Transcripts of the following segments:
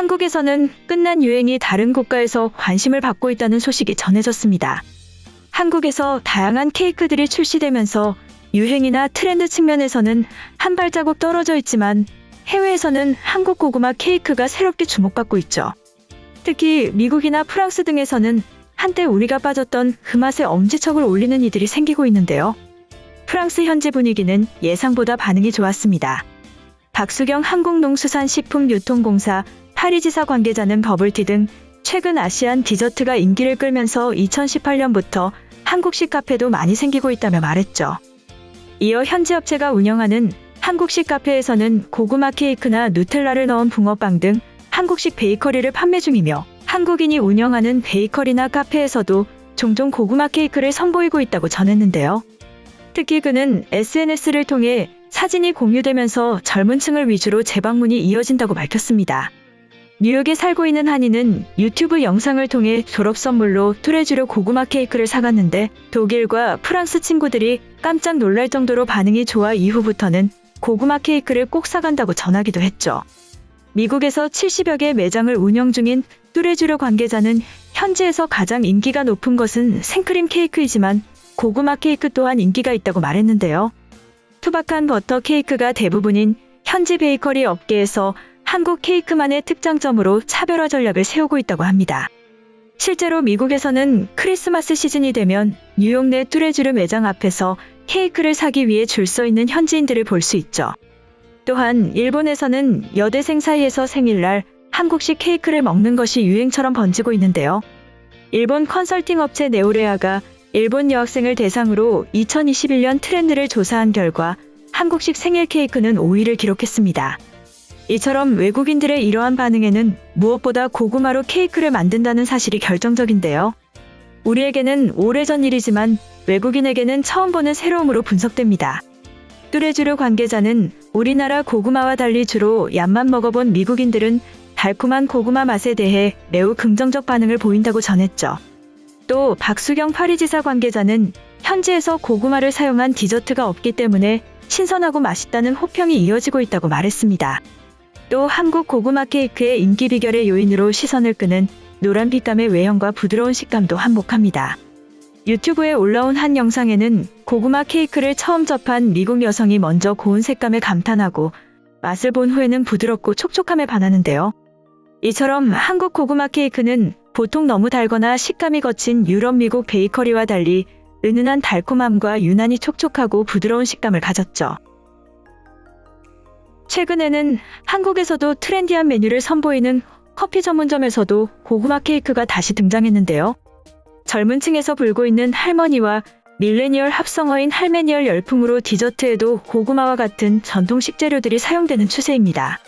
한국에서는 끝난 유행이 다른 국가에서 관심을 받고 있다는 소식이 전해졌습니다. 한국에서 다양한 케이크들이 출시되면서 유행이나 트렌드 측면에서는 한 발자국 떨어져 있지만 해외에서는 한국 고구마 케이크가 새롭게 주목받고 있죠. 특히 미국이나 프랑스 등에서는 한때 우리가 빠졌던 그 맛에 엄지척을 올리는 이들이 생기고 있는데요. 프랑스 현지 분위기는 예상보다 반응이 좋았습니다. 박수경 한국농수산식품유통공사 파리지사 관계자는 버블티 등 최근 아시안 디저트가 인기를 끌면서 2018년부터 한국식 카페도 많이 생기고 있다며 말했죠. 이어 현지 업체가 운영하는 한국식 카페에서는 고구마 케이크나 누텔라를 넣은 붕어빵 등 한국식 베이커리를 판매 중이며 한국인이 운영하는 베이커리나 카페에서도 종종 고구마 케이크를 선보이고 있다고 전했는데요. 특히 그는 SNS를 통해 사진이 공유되면서 젊은 층을 위주로 재방문이 이어진다고 밝혔습니다. 뉴욕에 살고 있는 한이는 유튜브 영상을 통해 졸업 선물로 뚜레쥬르 고구마 케이크를 사갔는데 독일과 프랑스 친구들이 깜짝 놀랄 정도로 반응이 좋아 이후부터는 고구마 케이크를 꼭 사간다고 전하기도 했죠. 미국에서 70여 개 매장을 운영 중인 뚜레쥬르 관계자는 현지에서 가장 인기가 높은 것은 생크림 케이크이지만 고구마 케이크 또한 인기가 있다고 말했는데요. 투박한 버터 케이크가 대부분인 현지 베이커리 업계에서 한국 케이크만의 특장점으로 차별화 전략을 세우고 있다고 합니다. 실제로 미국에서는 크리스마스 시즌이 되면 뉴욕 내 뚜레쥬르 매장 앞에서 케이크를 사기 위해 줄 서 있는 현지인들을 볼 수 있죠. 또한 일본에서는 여대생 사이에서 생일날 한국식 케이크를 먹는 것이 유행처럼 번지고 있는데요. 일본 컨설팅 업체 네오레아가 일본 여학생을 대상으로 2021년 트렌드를 조사한 결과 한국식 생일 케이크는 5위를 기록했습니다. 이처럼 외국인들의 이러한 반응에는 무엇보다 고구마로 케이크를 만든다는 사실이 결정적인데요. 우리에게는 오래전 일이지만 외국인에게는 처음 보는 새로움으로 분석됩니다. 뚜레쥬르 관계자는 우리나라 고구마와 달리 주로 얀만 먹어본 미국인들은 달콤한 고구마 맛에 대해 매우 긍정적 반응을 보인다고 전했죠. 또 박수경 파리지사 관계자는 현지에서 고구마를 사용한 디저트가 없기 때문에 신선하고 맛있다는 호평이 이어지고 있다고 말했습니다. 또 한국 고구마 케이크의 인기 비결의 요인으로 시선을 끄는 노란 빛감의 외형과 부드러운 식감도 한몫합니다. 유튜브에 올라온 한 영상에는 고구마 케이크를 처음 접한 미국 여성이 먼저 고운 색감에 감탄하고 맛을 본 후에는 부드럽고 촉촉함에 반하는데요. 이처럼 한국 고구마 케이크는 보통 너무 달거나 식감이 거친 유럽 미국 베이커리와 달리 은은한 달콤함과 유난히 촉촉하고 부드러운 식감을 가졌죠. 최근에는 한국에서도 트렌디한 메뉴를 선보이는 커피 전문점에서도 고구마 케이크가 다시 등장했는데요. 젊은 층에서 불고 있는 할머니와 밀레니얼 합성어인 할메니얼 열풍으로 디저트에도 고구마와 같은 전통 식재료들이 사용되는 추세입니다.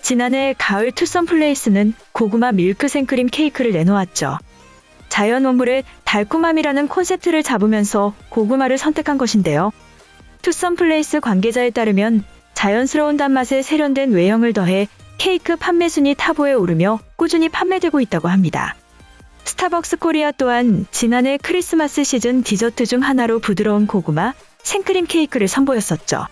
지난해 가을 투썸 플레이스는 고구마 밀크 생크림 케이크를 내놓았죠. 자연 원물의 달콤함이라는 콘셉트를 잡으면서 고구마를 선택한 것인데요. 투썸 플레이스 관계자에 따르면 자연스러운 단맛에 세련된 외형을 더해 케이크 판매 순위 탑5에 오르며 꾸준히 판매되고 있다고 합니다. 스타벅스 코리아 또한 지난해 크리스마스 시즌 디저트 중 하나로 부드러운 고구마 생크림 케이크를 선보였었죠.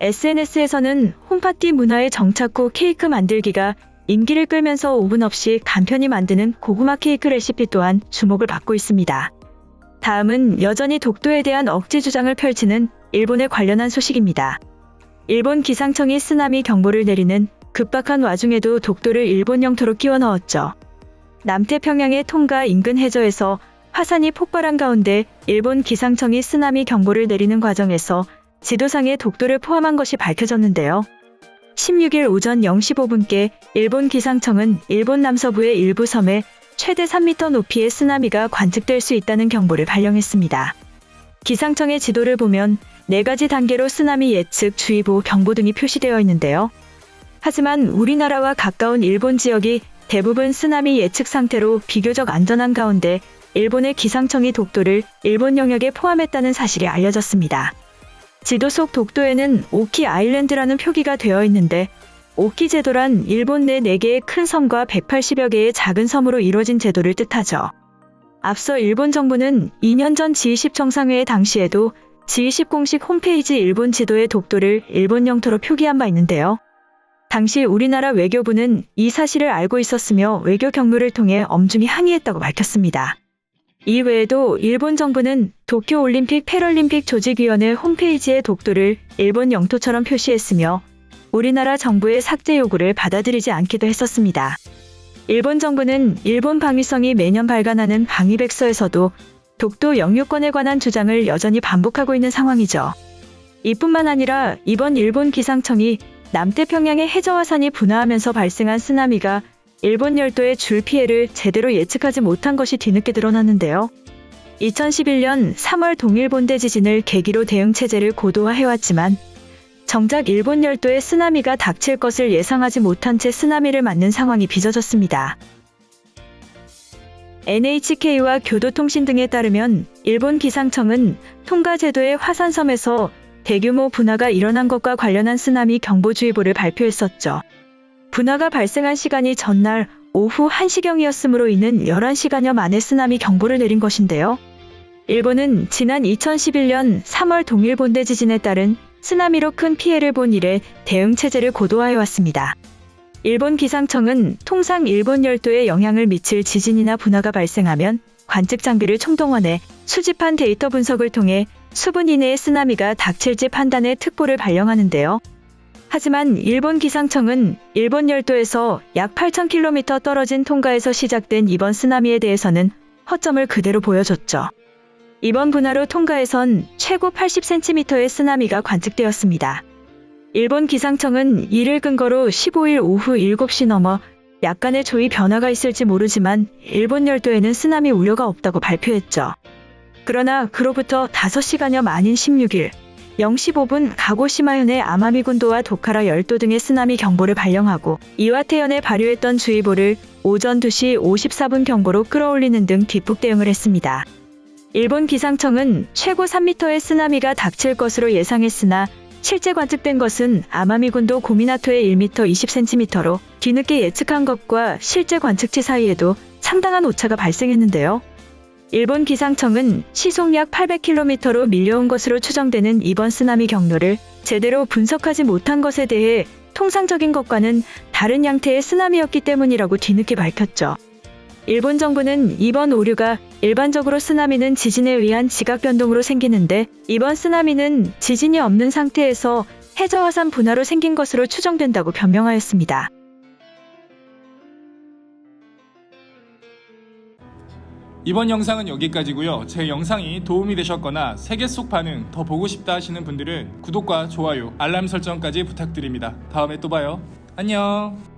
SNS에서는 홈파티 문화의 정착 후 케이크 만들기가 인기를 끌면서 오븐 없이 간편히 만드는 고구마 케이크 레시피 또한 주목을 받고 있습니다. 다음은 여전히 독도에 대한 억지 주장을 펼치는 일본에 관련한 소식입니다. 일본 기상청이 쓰나미 경보를 내리는 급박한 와중에도 독도를 일본 영토로 끼워 넣었죠. 남태평양의 통가 인근 해저에서 화산이 폭발한 가운데 일본 기상청이 쓰나미 경보를 내리는 과정에서 지도상에 독도를 포함한 것이 밝혀졌는데요. 16일 오전 0시 5분께 일본 기상청은 일본 남서부의 일부 섬에 최대 3m 높이의 쓰나미가 관측될 수 있다는 경보를 발령했습니다. 기상청의 지도를 보면 네 가지 단계로 쓰나미 예측, 주의보, 경보 등이 표시되어 있는데요. 하지만 우리나라와 가까운 일본 지역이 대부분 쓰나미 예측 상태로 비교적 안전한 가운데 일본의 기상청이 독도를 일본 영역에 포함했다는 사실이 알려졌습니다. 지도 속 독도에는 오키 아일랜드라는 표기가 되어 있는데 오키 제도란 일본 내 4개의 큰 섬과 180여 개의 작은 섬으로 이루어진 제도를 뜻하죠. 앞서 일본 정부는 2년 전 G20 정상회의 당시에도 G20 공식 홈페이지 일본 지도의 독도를 일본 영토로 표기한 바 있는데요. 당시 우리나라 외교부는 이 사실을 알고 있었으며 외교 경로를 통해 엄중히 항의했다고 밝혔습니다. 이 외에도 일본 정부는 도쿄올림픽 패럴림픽 조직위원회 홈페이지에 독도를 일본 영토처럼 표시했으며 우리나라 정부의 삭제 요구를 받아들이지 않기도 했었습니다. 일본 정부는 일본 방위성이 매년 발간하는 방위백서에서도 독도 영유권에 관한 주장을 여전히 반복하고 있는 상황이죠. 이뿐만 아니라 이번 일본 기상청이 남태평양의 해저화산이 분화하면서 발생한 쓰나미가 일본 열도의 줄 피해를 제대로 예측하지 못한 것이 뒤늦게 드러났는데요. 2011년 3월 동일본대 지진을 계기로 대응 체제를 고도화해왔지만 정작 일본 열도에 쓰나미가 닥칠 것을 예상하지 못한 채 쓰나미를 맞는 상황이 빚어졌습니다. NHK와 교도통신 등에 따르면 일본 기상청은 통가 제도의 화산섬에서 대규모 분화가 일어난 것과 관련한 쓰나미 경보주의보를 발표했었죠. 분화가 발생한 시간이 전날 오후 1시경이었으므로 이는 11시간여 만에 쓰나미 경보를 내린 것인데요. 일본은 지난 2011년 3월 동일본대 지진에 따른 쓰나미로 큰 피해를 본 이래 대응 체제를 고도화해 왔습니다. 일본 기상청은 통상 일본 열도에 영향을 미칠 지진이나 분화가 발생하면 관측 장비를 총동원해 수집한 데이터 분석을 통해 수분 이내의 쓰나미가 닥칠지 판단해 특보를 발령하는데요. 하지만 일본 기상청은 일본 열도에서 약 8,000km 떨어진 통가에서 시작된 이번 쓰나미에 대해서는 허점을 그대로 보여줬죠. 이번 분화로 통가에선 최고 80cm의 쓰나미가 관측되었습니다. 일본 기상청은 이를 근거로 15일 오후 7시 넘어 약간의 조위 변화가 있을지 모르지만 일본 열도에는 쓰나미 우려가 없다고 발표했죠. 그러나 그로부터 5시간여 만인 16일 0시 5분 가고시마현의 아마미군도와 도카라 열도 등의 쓰나미 경보를 발령하고 이와테현에 발효했던 주의보를 오전 2시 54분 경보로 끌어올리는 등 뒷북 대응을 했습니다. 일본 기상청은 최고 3m의 쓰나미가 닥칠 것으로 예상했으나 실제 관측된 것은 아마미군도 고미나토의 1m 20cm로 뒤늦게 예측한 것과 실제 관측치 사이에도 상당한 오차가 발생했는데요. 일본 기상청은 시속 약 800km로 밀려온 것으로 추정되는 이번 쓰나미 경로를 제대로 분석하지 못한 것에 대해 통상적인 것과는 다른 양태의 쓰나미였기 때문이라고 뒤늦게 밝혔죠. 일본 정부는 이번 오류가 일반적으로 쓰나미는 지진에 의한 지각 변동으로 생기는데 이번 쓰나미는 지진이 없는 상태에서 해저화산 분화로 생긴 것으로 추정된다고 변명하였습니다. 이번 영상은 여기까지고요. 제 영상이 도움이 되셨거나 세계 속 반응 더 보고 싶다 하시는 분들은 구독과 좋아요, 알람 설정까지 부탁드립니다. 다음에 또 봐요. 안녕.